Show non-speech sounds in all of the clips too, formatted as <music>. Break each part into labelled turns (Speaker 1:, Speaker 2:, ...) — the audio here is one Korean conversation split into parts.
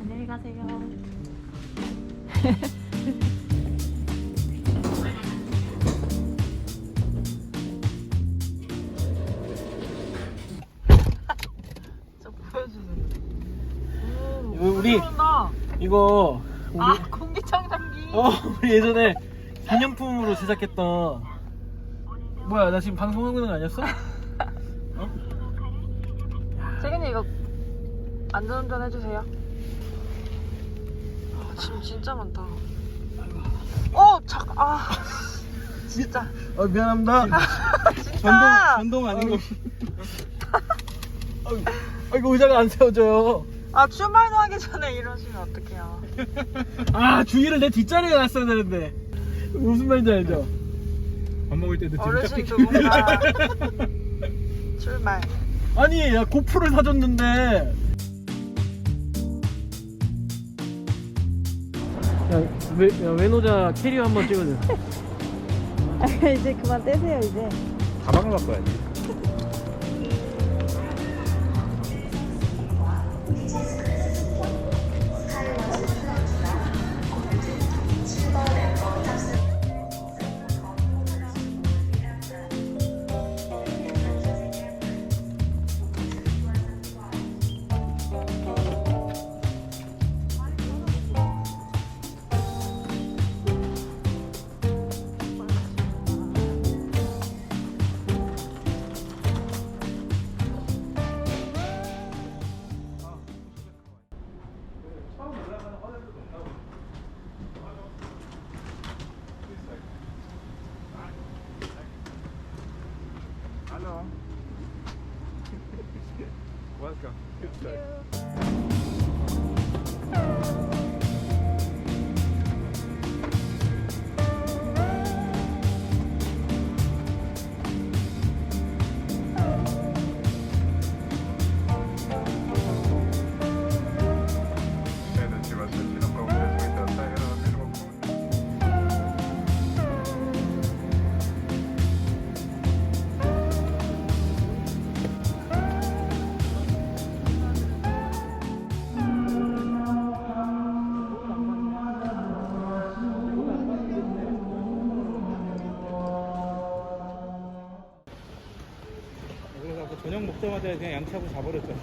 Speaker 1: 안녕히 가세요. <laughs> 저.
Speaker 2: 이거 우리
Speaker 1: 나
Speaker 2: 이거 우리
Speaker 1: 아 공기청정기.
Speaker 2: 어 우리 예전에 기념품으로 제작했던 뭐야 나 지금 방송하고 있는 거 아니었어? <laughs>
Speaker 1: 세균이 이거 안전운전 해주세요. 아, 짐 진짜 많다. 어, 잠깐. 아, <laughs> 진짜.
Speaker 2: 어 미안합니다. <laughs>
Speaker 1: 진짜.
Speaker 2: 전동 아닌 거. 아이고, 아이고 의자가 안 세워져요.
Speaker 1: 아, 출발도 하기 전에 이러시면 어떡해요.
Speaker 2: 아 주위를 내 뒷자리에 놨어야 되는데 무슨 말인지 알죠?
Speaker 3: 밥 먹을 때도
Speaker 1: 어르신 두 분과 <laughs> 출발.
Speaker 2: 아니 야 고프를 사줬는데 야, 외, 야 외노자 캐리어 한번 찍어줘
Speaker 1: 이제 그만 떼세요, 이제.
Speaker 3: 가방을 바꿔야지. <laughs> Thank you. 저녁 먹자마자 그냥 양치하고 자버렸죠.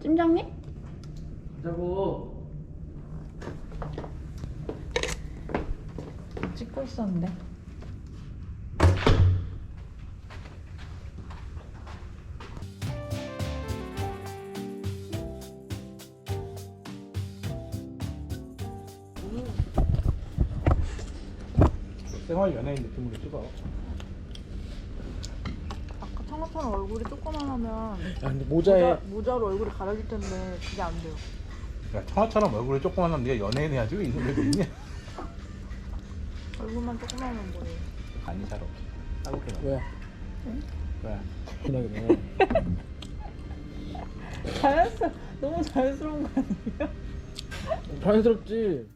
Speaker 1: 팀장님?
Speaker 2: 자고
Speaker 1: 찍고 있었는데.
Speaker 3: 생활 연예인 느낌으로 찍어.
Speaker 1: 아까 청아처럼 얼굴이 조그만하면
Speaker 2: 야 근데 모자에
Speaker 1: 모자, 로 얼굴이 가려질 텐데 그게 안 돼요.
Speaker 3: 야, 청아처럼 얼굴이 조그만 하면 네가 연예인 해야지 왜 이런 왜 있냐?
Speaker 1: 얼굴만 조그만하면 뭐예요?
Speaker 3: 아니 잘 없어. 따뜻해.
Speaker 2: 왜?
Speaker 3: 왜?
Speaker 2: 그래 그래
Speaker 1: 자연스 너무 자연스러운 거 아니에요?
Speaker 2: 자연스럽지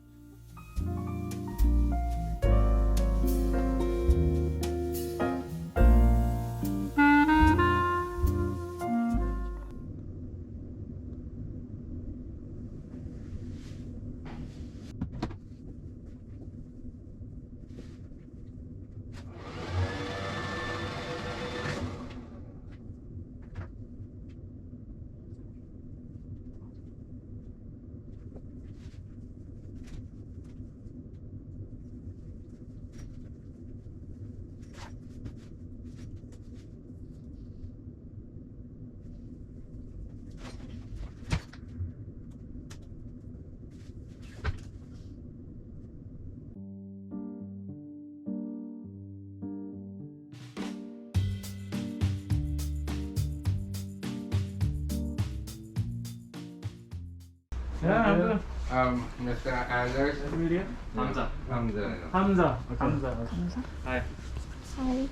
Speaker 3: 야, 아무튼
Speaker 4: Um, Mr. Anders
Speaker 2: 에밀리아? 남자.
Speaker 4: Hamza.
Speaker 2: 함자. 함자.
Speaker 1: 감사.
Speaker 2: 하이.
Speaker 1: 하이.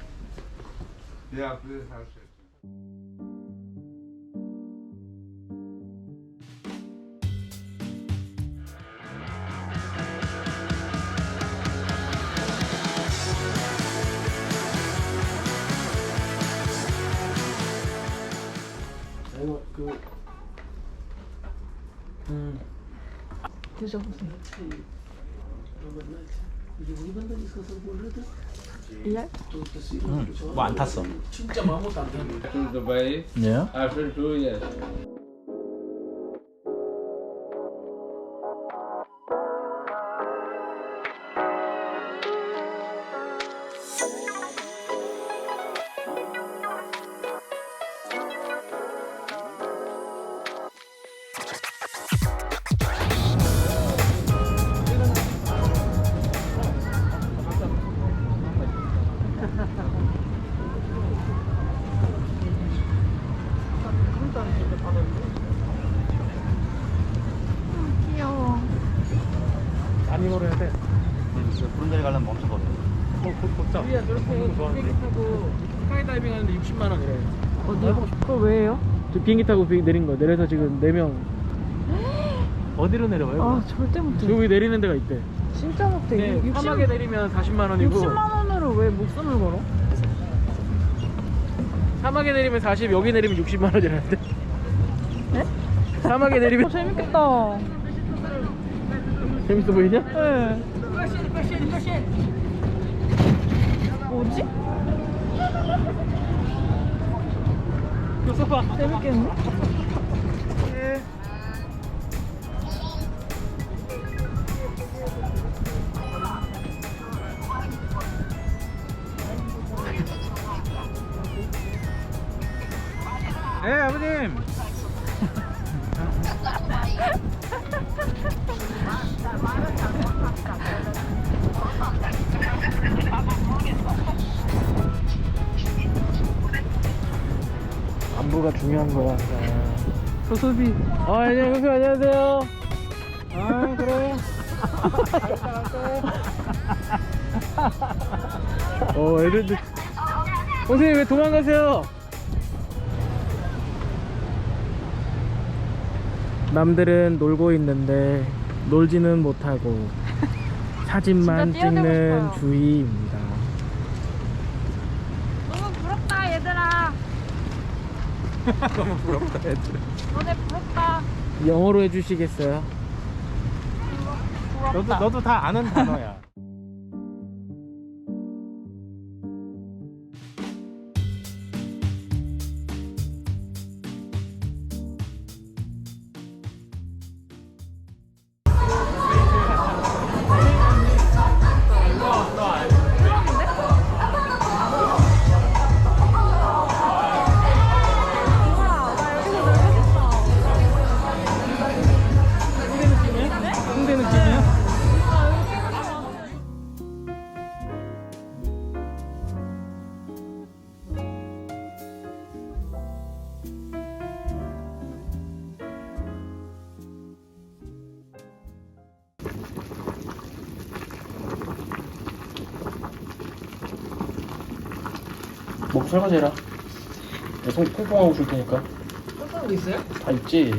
Speaker 4: Yeah, please have it.
Speaker 2: 이거 그 음.
Speaker 1: 드셔보세요. 일날?
Speaker 3: 뭐안 탔어.
Speaker 4: To Dubai
Speaker 3: 예?
Speaker 4: after two years.
Speaker 2: 많이 걸어야 돼.
Speaker 3: 그런 데를 가려면 멈춰버려.
Speaker 2: 걷자. 우리야 저렇게 비행기 타고 스카이다이빙 하는데 60만 원이래.
Speaker 1: 그거 왜요?
Speaker 2: 저 비행기 타고 비, 내린 거. 내려서 지금 4명. <gasps> 어디로 내려와요?
Speaker 1: 아 절대 못해.
Speaker 2: 여기 내리는 데가 있대.
Speaker 1: 진짜 못해.
Speaker 2: 네,
Speaker 1: 60,
Speaker 2: 사막에 내리면 40만 원이고
Speaker 1: 60만 원으로 왜 목숨을 걸어?
Speaker 2: 사막에 내리면 40, 여기 내리면 60만 원이라는데.
Speaker 1: 네?
Speaker 2: 사막에 내리면
Speaker 1: 어, 재밌겠다.
Speaker 2: 재밌어 보이냐?
Speaker 1: 네. 뭐지?
Speaker 2: 써봐.
Speaker 1: 재밌겠네.
Speaker 3: 네, 아버님.
Speaker 2: 안부가 중요한 거야. 소소비. 아, 안녕하세요. 안녕하세요. 아, 그래. <laughs> 어, 애들들. 선생님, 왜 도망가세요? 남들은 놀고 있는데 놀지는 못하고 사진만 찍는
Speaker 1: 싶어요.
Speaker 2: 주희입니다.
Speaker 1: 너무 부럽다 얘들아.
Speaker 3: 너무 부럽다, 애들.
Speaker 1: 너네 부럽다.
Speaker 2: 영어로 해주시겠어요?
Speaker 3: 너도,
Speaker 1: 부럽다.
Speaker 3: 너도 다 아는
Speaker 2: 단어야. 목 설거지해라. 내손 콩콩하고 줄 테니까.
Speaker 1: 똥싸고 있어요?
Speaker 2: 다 있지.